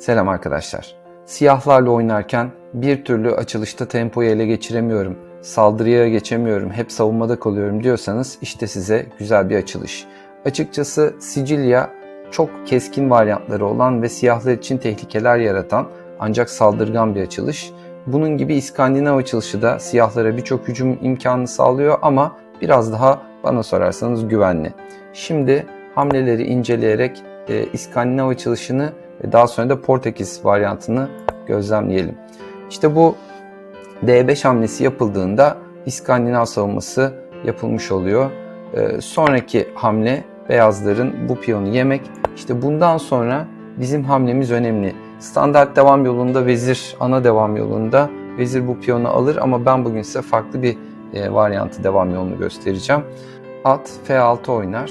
Selam arkadaşlar. Siyahlarla oynarken bir türlü açılışta tempoyu ele geçiremiyorum, saldırıya geçemiyorum, hep savunmada kalıyorum diyorsanız işte size güzel bir açılış. Açıkçası Sicilya çok keskin varyantları olan ve siyahlar için tehlikeler yaratan ancak saldırgan bir açılış. Bunun gibi İskandinav açılışı da siyahlara birçok hücum imkanı sağlıyor ama biraz daha bana sorarsanız güvenli. Şimdi hamleleri inceleyerek e, İskandinav açılışını ve daha sonra da Portekiz varyantını gözlemleyelim. İşte bu D5 hamlesi yapıldığında İskandinav savunması yapılmış oluyor. E, sonraki hamle beyazların bu piyonu yemek. İşte bundan sonra bizim hamlemiz önemli. Standart devam yolunda vezir ana devam yolunda vezir bu piyonu alır ama ben bugün size farklı bir e, varyantı devam yolunu göstereceğim. At F6 oynar.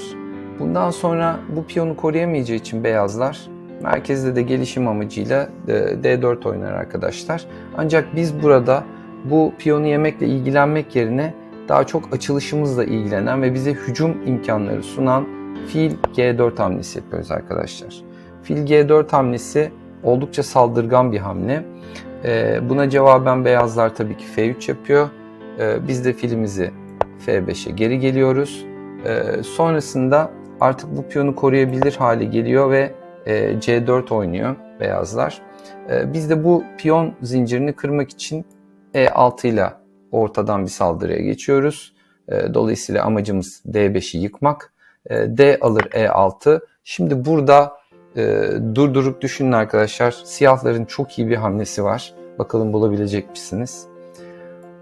Bundan sonra bu piyonu koruyamayacağı için beyazlar merkezde de gelişim amacıyla e, D4 oynar arkadaşlar. Ancak biz burada bu piyonu yemekle ilgilenmek yerine daha çok açılışımızla ilgilenen ve bize hücum imkanları sunan fil G4 hamlesi yapıyoruz arkadaşlar. Fil G4 hamlesi oldukça saldırgan bir hamle. E, buna cevaben beyazlar tabii ki F3 yapıyor. E, biz de filimizi F5'e geri geliyoruz. Sonrasında artık bu piyonu koruyabilir hale geliyor ve e, C4 oynuyor beyazlar. E, biz de bu piyon zincirini kırmak için E6 ile ortadan bir saldırıya geçiyoruz. E, dolayısıyla amacımız D5'i yıkmak. D alır E6. Şimdi burada durdurup düşünün arkadaşlar. Siyahların çok iyi bir hamlesi var. Bakalım bulabilecek misiniz?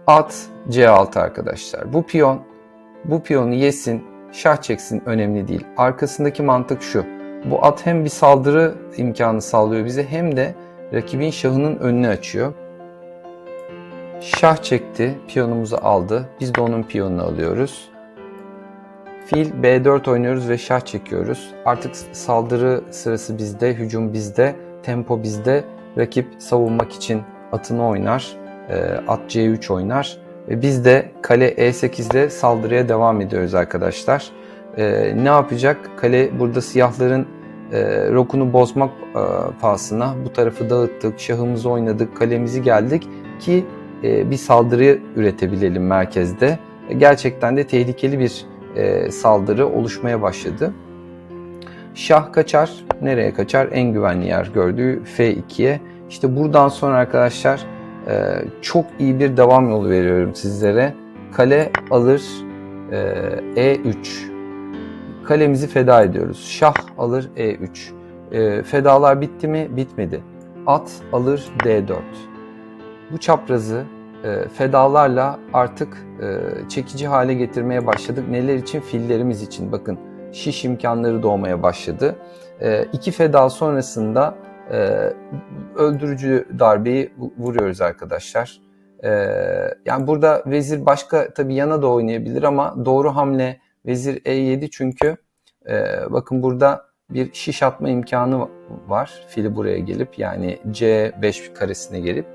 At C6 arkadaşlar. Bu piyon bu piyonu yesin, şah çeksin önemli değil. Arkasındaki mantık şu. Bu at hem bir saldırı imkanı sağlıyor bize hem de rakibin şahının önünü açıyor. Şah çekti, piyonumuzu aldı. Biz de onun piyonunu alıyoruz. Fil B4 oynuyoruz ve şah çekiyoruz. Artık saldırı sırası bizde, hücum bizde, tempo bizde. Rakip savunmak için atını oynar, at C3 oynar. Ve biz de kale E8'de saldırıya devam ediyoruz arkadaşlar. Ee, ne yapacak? Kale burada siyahların e, rokunu bozmak e, pahasına bu tarafı dağıttık, şahımızı oynadık, kalemizi geldik ki e, bir saldırı üretebilelim merkezde. E, gerçekten de tehlikeli bir e, saldırı oluşmaya başladı. Şah kaçar. Nereye kaçar? En güvenli yer gördüğü F2'ye. İşte buradan sonra arkadaşlar ee, çok iyi bir devam yolu veriyorum sizlere. Kale alır e, E3. Kalemizi feda ediyoruz. Şah alır E3. E, fedalar bitti mi? Bitmedi. At alır D4. Bu çaprazı e, fedalarla artık e, çekici hale getirmeye başladık. Neler için? Fillerimiz için. Bakın şiş imkanları doğmaya başladı. E, iki feda sonrasında e, öldürücü darbeyi vuruyoruz arkadaşlar. E, yani burada vezir başka tabi yana da oynayabilir ama doğru hamle vezir E7 çünkü e, bakın burada bir şiş atma imkanı var. Fili buraya gelip yani C5 karesine gelip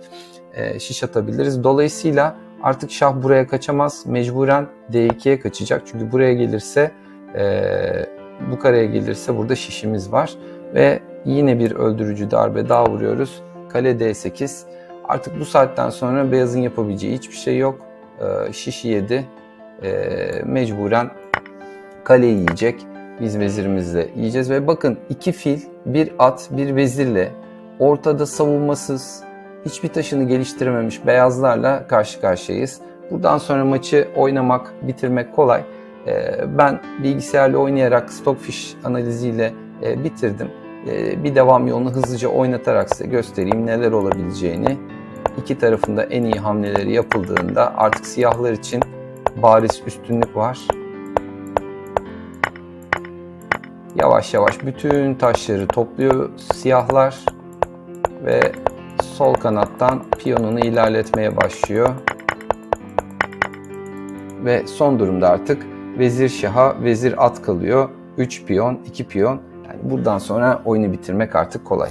e, şiş atabiliriz. Dolayısıyla artık şah buraya kaçamaz. Mecburen D2'ye kaçacak. Çünkü buraya gelirse e, bu kareye gelirse burada şişimiz var. Ve Yine bir öldürücü darbe daha vuruyoruz. Kale D8. Artık bu saatten sonra beyazın yapabileceği hiçbir şey yok. Ee, şişi yedi. Ee, mecburen kaleyi yiyecek. Biz vezirimizle yiyeceğiz ve bakın iki fil, bir at, bir vezirle ortada savunmasız, hiçbir taşını geliştirememiş beyazlarla karşı karşıyayız. Buradan sonra maçı oynamak, bitirmek kolay. Ee, ben bilgisayarla oynayarak Stockfish analiziyle e, bitirdim. Ee, bir devam yolunu hızlıca oynatarak size göstereyim neler olabileceğini. İki tarafında en iyi hamleleri yapıldığında artık siyahlar için bariz üstünlük var. Yavaş yavaş bütün taşları topluyor siyahlar ve sol kanattan piyonunu ilerletmeye başlıyor. Ve son durumda artık vezir şaha, vezir at kalıyor. 3 piyon, 2 piyon. Yani buradan sonra oyunu bitirmek artık kolay.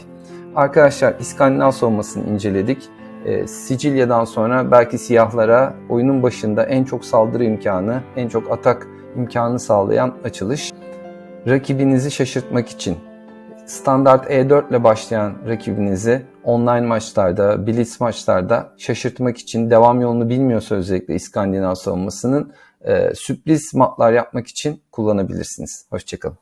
Arkadaşlar İskandinav savunmasını inceledik. E, Sicilya'dan sonra belki siyahlara oyunun başında en çok saldırı imkanı, en çok atak imkanı sağlayan açılış. Rakibinizi şaşırtmak için standart E4 ile başlayan rakibinizi online maçlarda, blitz maçlarda şaşırtmak için devam yolunu bilmiyorsa özellikle İskandinav savunmasının e, sürpriz matlar yapmak için kullanabilirsiniz. Hoşçakalın.